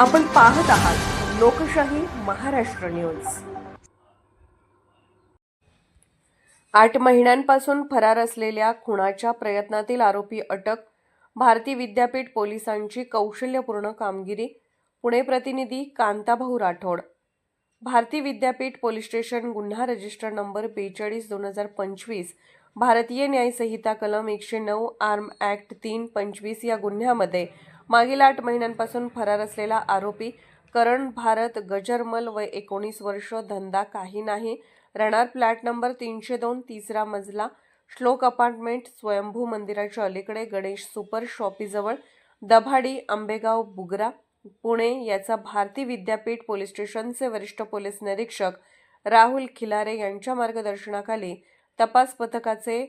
आपण पाहत आहात लोकशाही महाराष्ट्र न्यूज. आठ महिन्यांपासून फरार असलेल्या खुनाच्या प्रयत्नातील आरोपी अटक भारती विद्यापीठ पोलिसांची कौशल्यपूर्ण कामगिरी पुणे प्रतिनिधी कांताभाऊ राठोड. भारती विद्यापीठ पोलीस स्टेशन गुन्हा रजिस्टर नंबर बेचाळीस दोन हजार पंचवीस भारतीय न्यायसंहिता कलम एकशे नऊ आर्म ॲक्ट तीन पंचवीस या गुन्ह्यामध्ये मागील आठ महिन्यांपासून फरार असलेला आरोपी करण भारत गजरमल वय एकोणीस वर्ष धंदा काही नाही राहणार फ्लॅट नंबर तीनशे दोन तिसरा मजला श्लोक अपार्टमेंट स्वयंभू मंदिराच्या अलीकडे गणेश सुपर शॉपीजवळ दभाडी आंबेगाव बुगरा पुणे याचा भारती विद्यापीठ पोलीस स्टेशनचे वरिष्ठ पोलीस निरीक्षक राहुल खिलारे यांच्या मार्गदर्शनाखाली तपास पथकाचे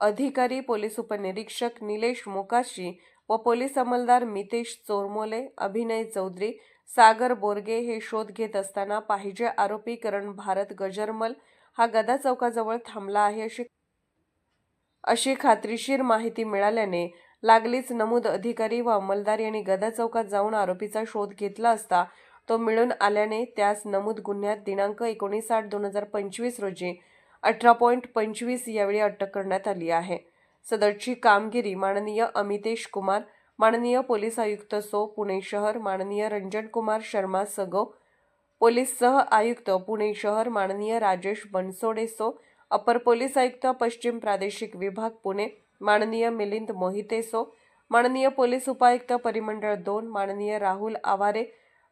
अधिकारी पोलीस उपनिरीक्षक निलेश मोकाशी व पोलीस अंमलदार मितेश चोरमोले अभिनय चौधरी सागर बोरगे हे शोध घेत असताना पाहिजे आरोपी करण भारत गजरमल हा गदा चौकाजवळ थांबला आहे अशी अशी खात्रीशीर माहिती मिळाल्याने लागलीच नमूद अधिकारी व अंमलदार यांनी गदा चौकात जाऊन आरोपीचा शोध घेतला असता तो मिळून आल्याने त्यास नमूद गुन्ह्यात दिनांक एकोणीस आठ दोन हजार पंचवीस रोजी अठरा पॉईंट पंचवीस यावेळी अटक करण्यात आली आहे. सदरची कामगिरी माननीय अमितेश कुमार माननीय पोलीस आयुक्त सो पुणे शहर माननीय रंजन कुमार शर्मा सगो पोलीस सह आयुक्त पुणे शहर माननीय राजेश बनसोडे सो अपर पोलीस आयुक्त पश्चिम प्रादेशिक विभाग पुणे माननीय मिलिंद मोहिते सो माननीय पोलीस उपायुक्त परिमंडळ दोन माननीय राहुल आवारे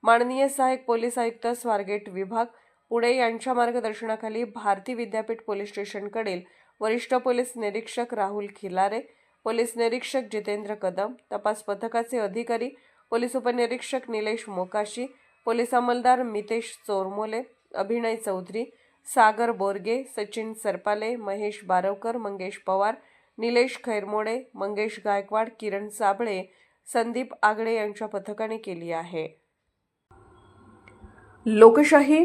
माननीय सहाय्यक पोलीस आयुक्त स्वारगेट विभाग पुणे यांच्या मार्गदर्शनाखाली भारती विद्यापीठ पोलीस स्टेशनकडील वरिष्ठ पोलीस निरीक्षक राहुल खिलारे पोलीस निरीक्षक जितेंद्र कदम तपास पथकाचे अधिकारी पोलीस उपनिरीक्षक निलेश मोकाशी पोलीस अंमलदार मितेश चोरमोले अभिनय चौधरी सागर बोरगे सचिन सरपाले महेश बारवकर मंगेश पवार निलेश खैरमोडे मंगेश गायकवाड किरण साबळे संदीप आगळे यांच्या पथकाने केली आहे. लोकशाही